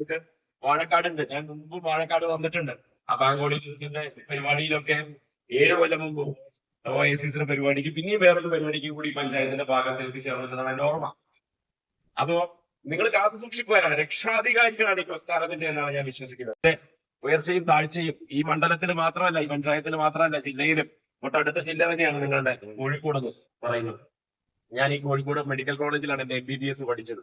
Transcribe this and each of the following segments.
ഇത് വാഴക്കാടുണ്ട്. ഞാൻ മുമ്പ് വാഴക്കാട് വന്നിട്ടുണ്ട്. ആ ഓഡിറ്റോറിയത്തിന്റെ പരിപാടിയിലൊക്കെ ഏഴ് കൊല്ലം മുമ്പ് ഒ ഐ സി പരിപാടിക്ക് പിന്നെയും വേറൊരു പരിപാടിക്ക് കൂടി പഞ്ചായത്തിന്റെ ഭാഗത്ത് എത്തിച്ചേർന്നിട്ടുണ്ടെന്നാണ് എന്റെ ഓർമ്മ. അപ്പോ നിങ്ങൾ കാത്തു സൂക്ഷിക്കുവാനാണ് രക്ഷാധികാരികളാണ് ഈ പ്രസ്ഥാനത്തിന്റെ എന്നാണ് ഞാൻ വിശ്വസിക്കുന്നത്. ഉയർച്ചയും താഴ്ചയും ഈ മണ്ഡലത്തിൽ മാത്രമല്ല ഈ പഞ്ചായത്തിൽ മാത്രമല്ല ജില്ലയിലും. തൊട്ടടുത്ത ജില്ല തന്നെയാണ് നിങ്ങളുടെ കോഴിക്കോട് എന്ന് പറയുന്നത്. ഞാൻ ഈ കോഴിക്കോട് മെഡിക്കൽ കോളേജിലാണ് എന്റെ എം ബി ബി എസ് പഠിച്ചത്.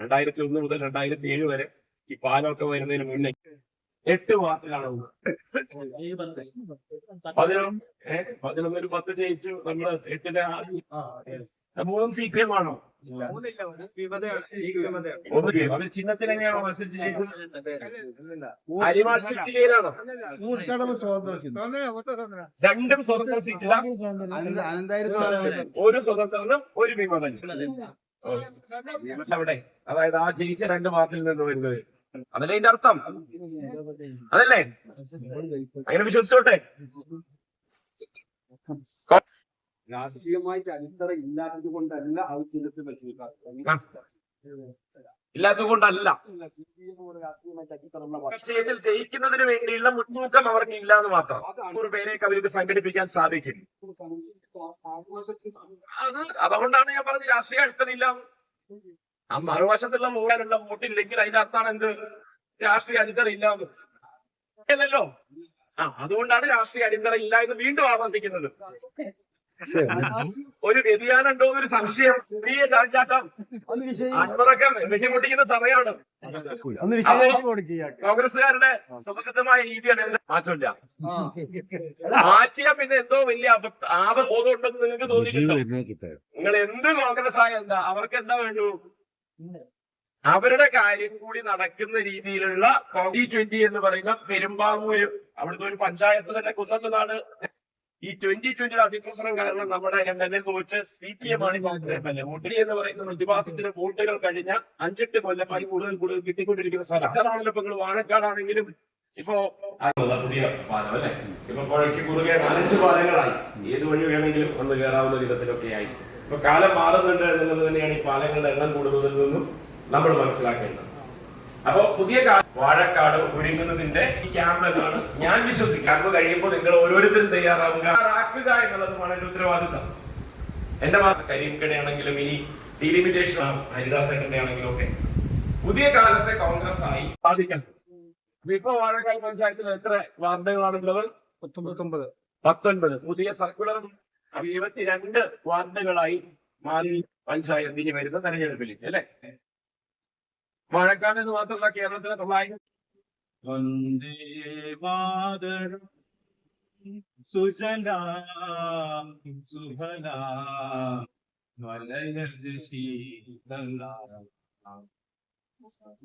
രണ്ടായിരത്തി ഒന്ന് മുതൽ രണ്ടായിരത്തി ഏഴ് വരെ ഈ പാലമൊക്കെ വരുന്നതിന് മുന്നേ എട്ട് വാർഡിലാണ് ഉള്ളത്. പതിനൊന്ന് പതിനൊന്ന് ഒരു പത്ത് ജയിച്ചു നമ്മൾ എട്ടിന്റെ ആദ്യം മൂന്നും സി പി എം ആണോ. അവർ ചിഹ്നത്തിൽ എങ്ങനെയാണോ മത്സരിച്ച് രണ്ടും സ്വതന്ത്ര സീറ്റിലാണ് ഒരു സ്വതന്ത്രനും. ഒരു വിമതനും. അവിടെ അതായത് ആ ജയിച്ച രണ്ട് പാർട്ടിയിൽ നിന്ന് വരുന്നത് അതല്ലേ ഇതിന്റെ അർത്ഥം? അതല്ലേ? അങ്ങനെ വിശ്വസിച്ചോട്ടെ. രാഷ്ട്രീയമായിട്ട് അടിത്തറ ഇല്ലാത്തത് കൊണ്ടല്ല ആ ചിഹ്നത്തിൽ വെച്ചിരിക്കുന്നത്. ഇല്ലാത്തത് കൊണ്ടല്ല. രാഷ്ട്രീയത്തിൽ ജയിക്കുന്നതിന് വേണ്ടിയുള്ള മുൻതൂക്കം അവർക്ക് ഇല്ല എന്ന് മാത്രം. നൂറ് പേരെയൊക്കെ അവർക്ക് സംഘടിപ്പിക്കാൻ സാധിക്കും. അത് അതുകൊണ്ടാണ് ഞാൻ പറഞ്ഞത് രാഷ്ട്രീയ അടിത്തറില്ല ആ മറുവശത്തുള്ള മൂടാനുള്ള വോട്ടില്ലെങ്കിൽ അതിന്റെ അർത്ഥാണ് എന്ത്? രാഷ്ട്രീയ അടിത്തറ ഇല്ല എന്നല്ലോ അല്ലല്ലോ ആ അതുകൊണ്ടാണ് രാഷ്ട്രീയ അടിത്തറ ഇല്ല എന്ന് വീണ്ടും ആവർത്തിക്കുന്നത്. ഒരു വ്യതിയാനം ഉണ്ടോ എന്നൊരു സംശയം. സ്ത്രീയെ ചാച്ചാട്ടം അൻവറൊക്കെ വെട്ടിമുട്ടിക്കുന്ന സമയമാണ്. കോൺഗ്രസ്സുകാരുടെ സുപ്രസിദ്ധമായ രീതിയാണ് എന്ത്? മാറ്റമില്ല. മാറ്റിയാ പിന്നെ എന്തോ വലിയ അബദ്ധ ആപബോധം ഉണ്ടെന്ന് നിങ്ങൾക്ക് തോന്നിയിട്ടുണ്ടോ? നിങ്ങൾ എന്ത് കോൺഗ്രസ് ആയ എന്താ? അവർക്ക് എന്താ വേണ്ടു? അവരുടെ കാര്യം കൂടി നടക്കുന്ന രീതിയിലുള്ള ട്വന്റി ട്വന്റി എന്ന് പറയുന്ന പെരുമ്പാവൂര് അവിടുത്തെ ഒരു പഞ്ചായത്ത് തന്നെ കുന്നത്തുനാട്. ഈ ട്വന്റി ട്വന്റി അതിപ്രസരം കാരണം നമ്മുടെ എം എൽ എ തോറ്റ് സി പി എം ആണ് എം എന്ന് പറയുന്ന പ്രതിഭാസത്തിന്റെ വോട്ടുകൾ കഴിഞ്ഞ അഞ്ചെട്ട് കൊല്ലമായി കൂടുതൽ കൂടുതൽ കിട്ടിക്കൊണ്ടിരിക്കുന്ന സ്ഥലം. അതാണല്ലോ ഇപ്പൊ നിങ്ങൾ വാഴക്കാടാണെങ്കിലും ഇപ്പോ പുതിയ പാലം അല്ലെ? ഇപ്പൊ പുഴയ്ക്ക് കുറുകെ നാലഞ്ച് പാലങ്ങളായി. ഏത് വഴി വേണമെങ്കിലും ഒന്ന് കയറാവുന്ന വിധത്തിലൊക്കെ ആയി ഇപ്പൊ കാലം മാറുന്നുണ്ട് എന്നുള്ളത് തന്നെയാണ് ഈ പാലങ്ങളുടെ എണ്ണം കൂടുന്നതിൽ നിന്നും നമ്മൾ മനസ്സിലാക്കേണ്ടത്. അപ്പൊ പുതിയ കാല വാഴക്കാട് ഒരുങ്ങുന്നതിന്റെ ഈ ക്യാമ്പ് എന്നാണ് ഞാൻ വിശ്വസിക്കാം ക്യാമ്പ് കഴിയുമ്പോൾ നിങ്ങൾ ഓരോരുത്തരും തയ്യാറാവുക. ആക്കുക എന്നുള്ളതുമാണ് എന്റെ ഉത്തരവാദിത്തം. എന്റെ കരീംകടയാണെങ്കിലും ഇനി ഡിലിമിറ്റേഷൻ ഹരിദാസേട്ടന്റെ ആണെങ്കിലും ഒക്കെ. പുതിയ കാലത്തെ കോൺഗ്രസ് ആയി സാധിക്കണം അപ്പൊ ഇപ്പൊ വാഴക്കാട് പഞ്ചായത്തിൽ എത്ര വാർഡുകളാണുള്ളത് പത്തൊൻപത്. പുതിയ സർക്കുലർ ഇരുപത്തിരണ്ട് വാർഡുകളായി മാറി പഞ്ചായത്ത് ഇനി വരുന്ന തെരഞ്ഞെടുപ്പിൽ അല്ലെ? മഴക്കാലം എന്ന് മാത്രമല്ല കേരളത്തിലെ തൊള്ളായിരം. സുജലാം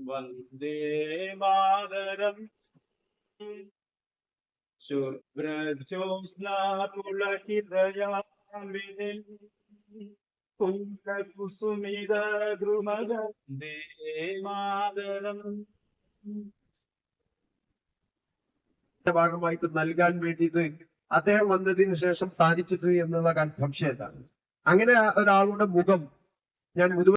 വന്ദേ മാതരം. ശുഭ്രജ്യോത്സ്നാ പുളകിതയാമിനിൽ കുസുമിത ദ്രുമദ മാതരം. ഭാഗമായിട്ട് നൽകാൻ വേണ്ടിയിട്ട് അദ്ദേഹം വന്നതിന് ശേഷം സാധിച്ചിട്ട് എന്നുള്ള സംശയത്താണ് അങ്ങനെ ഒരാളുടെ മുഖം ഞാൻ മുഴുവൻ